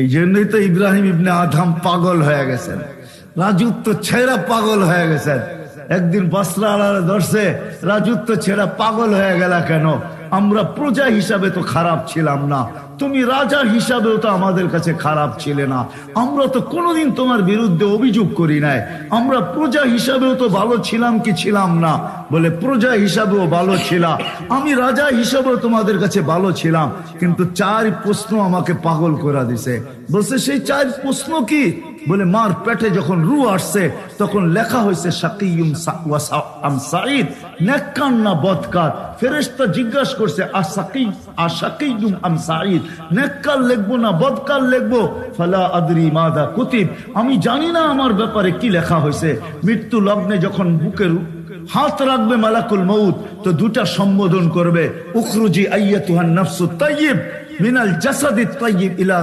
এই জন্যই তো ইব্রাহিম ইবনে আধাম পাগল হয়ে গেছেন। রাজুত্ব ছেড়া পাগল হয়ে গেছেন। একদিন বসরা আলাদা ধরছে, রাজুত্ব ছেড়া পাগল হয়ে গেল কেন? আমরা প্রজা হিসাবে তো খারাপ ছিলাম না। তুমি রাজা হিসাবেও তো আমাদের কাছে খারাপ ছিলে না। আমরা তো কোনোদিন তোমার বিরুদ্ধে অভিযোগ করি নাই। আমরা প্রজা হিসাবেও তো ভালো ছিলাম কি ছিলাম না বলে প্রজা হিসাবেও ভালো ছিলাম আমি রাজা হিসাবেও তোমাদের কাছে ভালো ছিলাম। কিন্তু চার প্রশ্ন আমাকে পাগল করে দিছে। বলছে, সেই চার প্রশ্ন কি? বলে, মার পেটে যখন রু আসছে, তখন লেখা হয়েছে না করছে লিখব না লিখব? আমি জানি না আমার ব্যাপারে কি লেখা হয়েছে। মৃত্যু লগ্নে যখন বুকের হাত রাখবে মালাকুল মৌত তো দুটা সম্বোধন করবে, উখরুজি আইয়াতুহান নাফসু তাইয়িব মিনাল জাসাদি ইলা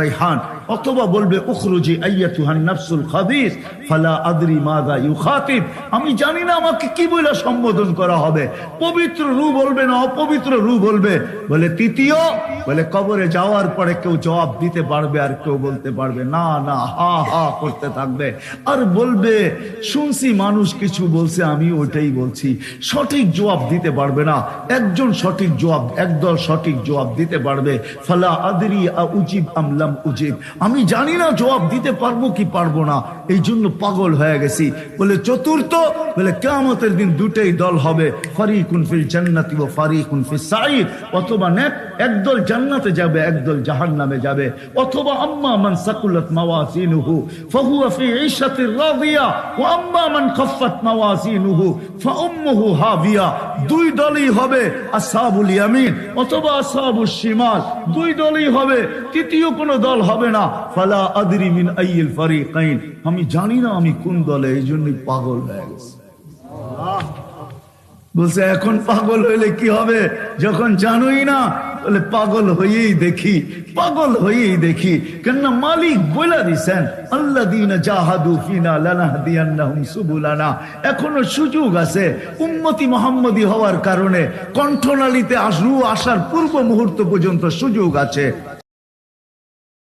রাইহান। অথবা বলবে, উখরুজি আইয়াতুহান নাফসুল খাবিস, ফালা আদরি মাদা ইউখাতিব। আমি জানি না আমাকে কি বলে সম্বোধন করা হবে। পবিত্র রু বলবে না অপবিত্র রু বলবে? বলে, তৃতীয়, বলে, কবরে যাওয়ার পরে কেউ জবাব দিতে পারবে আর কেউ বলতে পারবে, না না, হা হা করতে থাকবে। আর বলবে, শুনছি মানুষ কিছু বলছে আমি ওইটাই বলছি। সঠিক জবাব দিতে পারবে না। একজন সঠিক জবাব, একদল সঠিক জবাব দিতে পারবে। ফালা আদরি আ উজিব আমলাম উজিব। আমি জানি না জবাব দিতে পারব কি পারব না। এই জন্য পাগল হয়ে গেছি। বলে, চতুর্থ? বলে, কেয়ামতের দিন দুটাই দল হবে। ফারিকুন ফিল জান্নাতি ও ফারিকুন ফিল সাঈদ অথবা নেক একদল জান্নাতে যাবে একদল জাহান্নামে যাবে। অথবা আম্মা মান সাকুলাত মাওয়াজিনুহু ফাহুয়া ফি ঈশাতির রাদিয়া, ওয়া আম্মা মান খাফফাত মাওয়াজিনুহু ফাউম্মুহু হাবিয়া। দুই দলই হবে আসহাবুল ইয়ামিন, অথবা আসহাবুশ শিমাল। দুই দলই হবে, তৃতীয় কোনো দল হবে না। ফালা আদরি মিন ফারিকাইন। আমি জানি না আমি কোন দলে, এই পাগল হয়ে গেছি। বলছে, এখন পাগল হইলে কি হবে? যখন জানোই না বলে পাগল হয়েই দেখি, পাগল হয়েই দেখি। কেননা মালিক বলে দিছেন আল্লাহ দিন জাহাদু ফিনা সুবুলানা। এখনও সুযোগ আছে, উম্মতি মোহাম্মদী হওয়ার কারণে কণ্ঠনালীতে আসরু আসার পূর্ব মুহূর্ত পর্যন্ত সুযোগ আছে।